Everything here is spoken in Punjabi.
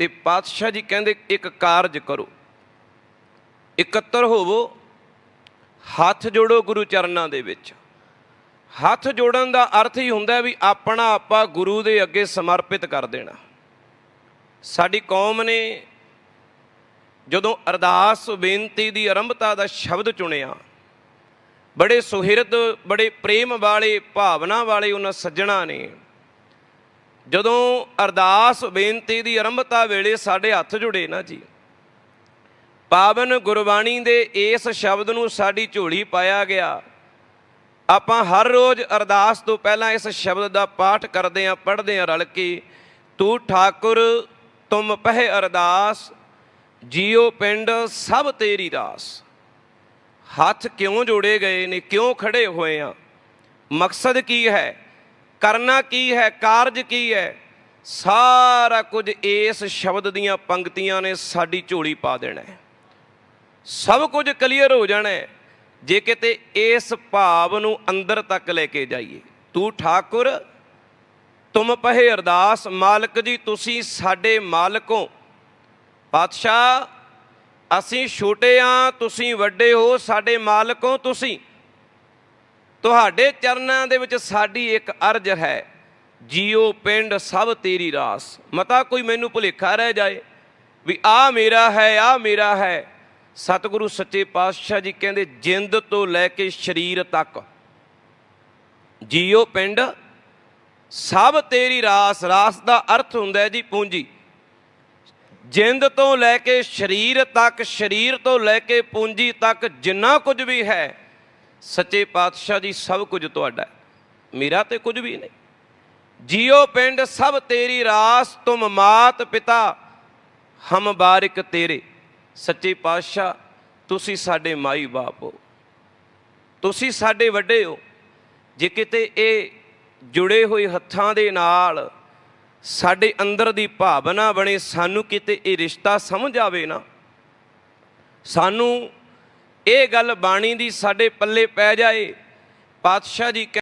ਤੇ ਪਾਤਸ਼ਾਹ ਜੀ ਕਹਿੰਦੇ, ਇੱਕ ਕਾਰਜ ਕਰੋ। ਇਕੱਤਰ ਹੋਵੋ, ਹੱਥ ਜੋੜੋ ਗੁਰੂ ਚਰਨਾਂ ਦੇ ਵਿੱਚ। ਹੱਥ ਜੋੜਨ ਦਾ ਅਰਥ ਹੀ ਹੁੰਦਾ ਵੀ ਆਪਣਾ ਆਪਾ ਗੁਰੂ ਦੇ ਅੱਗੇ ਸਮਰਪਿਤ ਕਰ ਦੇਣਾ। ਸਾਡੀ ਕੌਮ ਨੇ ਜਦੋਂ ਅਰਦਾਸ, ਬੇਨਤੀ ਦੀ ਆਰੰਭਤਾ ਦਾ ਸ਼ਬਦ ਚੁਣਿਆ, ਬੜੇ ਸੁਹਿਰਦ, ਬੜੇ ਪ੍ਰੇਮ ਵਾਲੇ, ਭਾਵਨਾ ਵਾਲੇ ਉਹਨਾਂ ਸੱਜਣਾ ਨੇ ਜਦੋਂ ਅਰਦਾਸ, ਬੇਨਤੀ ਦੀ ਆਰੰਭਤਾ ਵੇਲੇ ਸਾਡੇ ਹੱਥ ਜੁੜੇ ਨਾ ਜੀ। ਪਾਵਨ ਗੁਰਬਾਣੀ ਦੇ ਇਸ ਸ਼ਬਦ ਨੂੰ ਸਾਡੀ ਝੋਲੀ ਪਾਇਆ ਗਿਆ। ਆਪਾਂ ਹਰ ਰੋਜ਼ ਅਰਦਾਸ ਤੋਂ ਪਹਿਲਾਂ ਇਸ ਸ਼ਬਦ ਦਾ ਪਾਠ ਕਰਦੇ ਆਂ ਪੜ੍ਹਦੇ ਆਂ ਰਲ ਕੇ। ਤੂੰ ਠਾਕੁਰ, ਤੁਮ ਪਹਿ ਅਰਦਾਸ, ਜੀਉ ਪਿੰਡ ਸਭ ਤੇਰੀ ਦਾਸ। ਹੱਥ ਕਿਉਂ ਜੋੜੇ ਗਏ ਨੇ, ਕਿਉਂ ਖੜੇ ਹੋਏ ਆ ਮਕਸਦ ਕੀ ਹੈ? ਕਰਨਾ ਕੀ ਹੈ, ਕਾਰਜ ਕੀ ਹੈ? ਸਾਰਾ ਕੁਝ ਇਸ ਸ਼ਬਦ ਦੀਆਂ ਪੰਕਤੀਆਂ ਨੇ ਸਾਡੀ ਝੋਲੀ ਪਾ ਦੇਣਾ ਹੈ। ਸਭ ਕੁਝ ਕਲੀਅਰ ਹੋ ਜਾਣਾ ਹੈ। ਜੇ ਕਿਤੇ ਇਸ ਭਾਵ ਨੂੰ ਅੰਦਰ ਤੱਕ ਲੈ ਕੇ ਜਾਈਏ, ਤੂੰ ਠਾਕੁਰ, ਤੁਮ ਪਹਿ ਅਰਦਾਸ, ਮਾਲਕ ਜੀ, ਤੁਸੀਂ ਸਾਡੇ ਮਾਲਕੋ ਪਾਤਸ਼ਾਹ, ਅਸੀਂ ਛੋਟੇ ਆ, ਤੁਸੀਂ ਵੱਡੇ ਹੋ, ਸਾਡੇ ਮਾਲਕੋ ਤੁਸੀਂ। ਤੁਹਾਡੇ ਚਰਨਾਂ ਦੇ ਵਿੱਚ ਸਾਡੀ ਇੱਕ ਅਰਜ਼ ਹੈ, ਜੀਓ ਪਿੰਡ ਸਭ ਤੇਰੀ ਰਾਸ। ਮਤਾ ਕੋਈ ਮੈਨੂੰ ਭੁਲੇਖਾ ਰਹਿ ਜਾਏ, ਵੀ ਆ ਮੇਰਾ ਹੈ ਆ ਮੇਰਾ ਹੈ। ਸਤਿਗੁਰੂ ਸੱਚੇ ਪਾਤਸ਼ਾਹ ਜੀ ਕਹਿੰਦੇ, ਜਿੰਦ ਤੋਂ ਲੈ ਕੇ ਸਰੀਰ ਤੱਕ। ਜੀਓ ਪਿੰਡ ਸਭ ਤੇਰੀ ਰਾਸ ਰਾਸ ਦਾ ਅਰਥ ਹੁੰਦਾ ਹੈ ਜੀ ਪੂੰਜੀ। ਜਿੰਦ ਤੋਂ ਲੈ ਕੇ ਸਰੀਰ ਤੱਕ, ਸਰੀਰ ਤੋਂ ਲੈ ਕੇ ਪੂੰਜੀ ਤੱਕ ਜਿੰਨਾ ਕੁਝ ਵੀ ਹੈ ਸੱਚੇ ਪਾਤਸ਼ਾਹ ਜੀ ਸਭ ਕੁਝ ਤੁਹਾਡਾ ਮੇਰਾ ਤੇ ਕੁਝ ਵੀ ਨਹੀਂ। ਜੀਓ ਪਿੰਡ ਸਭ ਤੇਰੀ ਰਾਸ, ਤੁਮ ਮਾਤ ਪਿਤਾ, ਹਮ ਬਾਰਿਕ ਤੇਰੇ। ਸੱਚੇ ਪਾਤਸ਼ਾਹ, ਤੁਸੀਂ ਸਾਡੇ ਮਾਈ ਬਾਪ ਹੋ। ਤੁਸੀਂ ਸਾਡੇ ਵੱਡੇ ਹੋ। ਜੇ ਕਿਤੇ ਇਹ ਜੁੜੇ ਹੋਏ ਹੱਥਾਂ ਦੇ ਨਾਲ ਸਾਡੇ ਅੰਦਰ ਦੀ ਭਾਵਨਾ ਬਣੇ, ਸਾਨੂੰ ਕਿਤੇ ਇਹ ਰਿਸ਼ਤਾ ਸਮਝ ਆਵੇ ਨਾ। ਸਾਨੂੰ ਇਹ ਗੱਲ ਬਾਣੀ ਦੀ ਸਾਡੇ ਪੱਲੇ ਪੈ ਜਾਏ। ਪਾਤਸ਼ਾਹ ਜੀ ਕਹਿ-